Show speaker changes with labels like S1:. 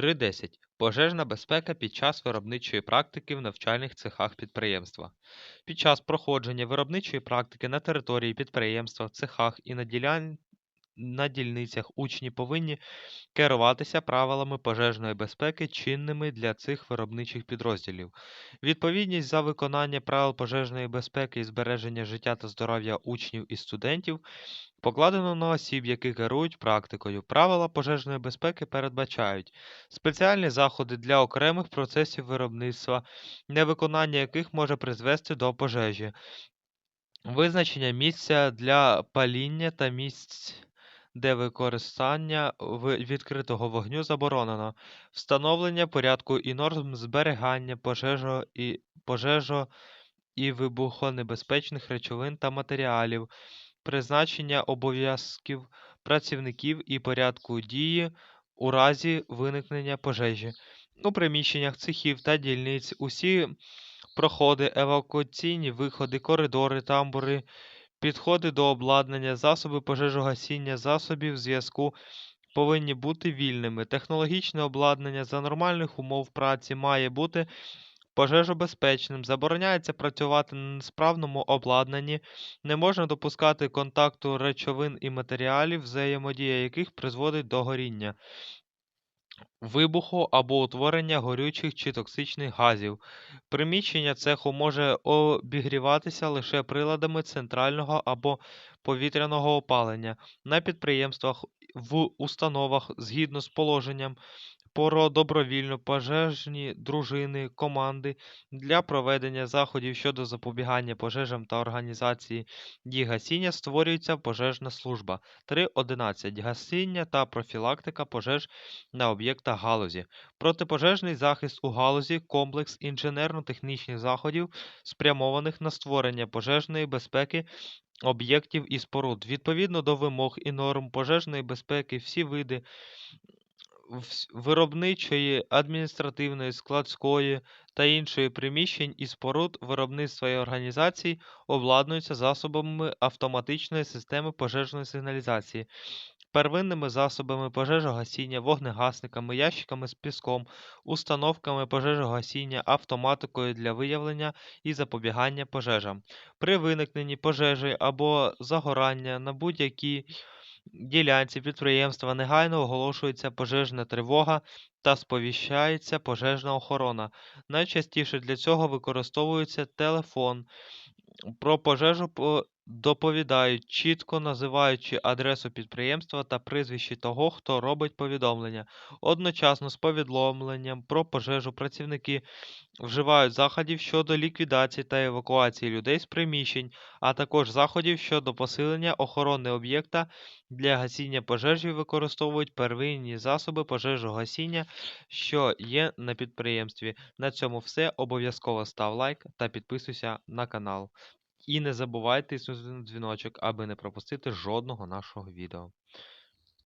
S1: 3.10. Пожежна безпека під час виробничої практики в навчальних цехах підприємства. Під час проходження виробничої практики на території підприємства, цехах і на, ділян... на дільницях учні повинні керуватися правилами пожежної безпеки, чинними для цих виробничих підрозділів. Відповідність за виконання правил пожежної безпеки і збереження життя та здоров'я учнів і студентів покладено на осіб, які керують практикою. Правила пожежної безпеки передбачають спеціальні заходи для окремих процесів виробництва, невиконання яких може призвести до пожежі, визначення місця для паління та місць. Де використання відкритого вогню заборонено, встановлення порядку і норм зберігання пожежо і, пожежо і вибухонебезпечних речовин та матеріалів, призначення обов'язків працівників і порядку дії у разі виникнення пожежі. У приміщеннях цехів та дільниць усі проходи, евакуаційні виходи, коридори, тамбури, підходи до обладнання, засоби пожежогасіння, засобів зв'язку повинні бути вільними. Технологічне обладнання за нормальних умов праці має бути пожежобезпечним, забороняється працювати на несправному обладнанні, не можна допускати контакту речовин і матеріалів, взаємодія яких призводить до горіння, вибуху або утворення горючих чи токсичних газів. Приміщення цеху може обігріватися лише приладами центрального або повітряного опалення. На підприємствах, в установах згідно з положенням про добровільно пожежні дружини, команди для проведення заходів щодо запобігання пожежам та організації їх гасіння створюється пожежна служба. 3.11. Гасіння та профілактика пожеж на об'єктах галузі. Протипожежний захист у галузі комплекс інженерно-технічних заходів, спрямованих на створення пожежної безпеки об'єктів і споруд. Відповідно до вимог і норм пожежної безпеки, всі види виробничої, адміністративної, складської та іншої приміщень і споруд виробництва і організацій обладнуються засобами автоматичної системи пожежної сигналізації, первинними засобами пожежогасіння, вогнегасниками, ящиками з піском, установками пожежогасіння, автоматикою для виявлення і запобігання пожежам. При виникненні пожежі або загорання на будь-якій ділянці підприємства негайно оголошується пожежна тривога та сповіщається пожежна охорона. Найчастіше для цього використовується телефон. Про пожежу по- доповідають, чітко називаючи адресу підприємства та прізвище того, хто робить повідомлення. Одночасно з повідомленням про пожежу працівники вживають заходів щодо ліквідації та евакуації людей з приміщень, а також заходів щодо посилення охорони об'єкта. Для гасіння пожежі використовують первинні засоби пожежогасіння, що є на підприємстві. На цьому все. Обов'язково став лайк та підписуйся на канал. І не забувайте тиснути дзвіночок, аби не пропустити жодного нашого відео.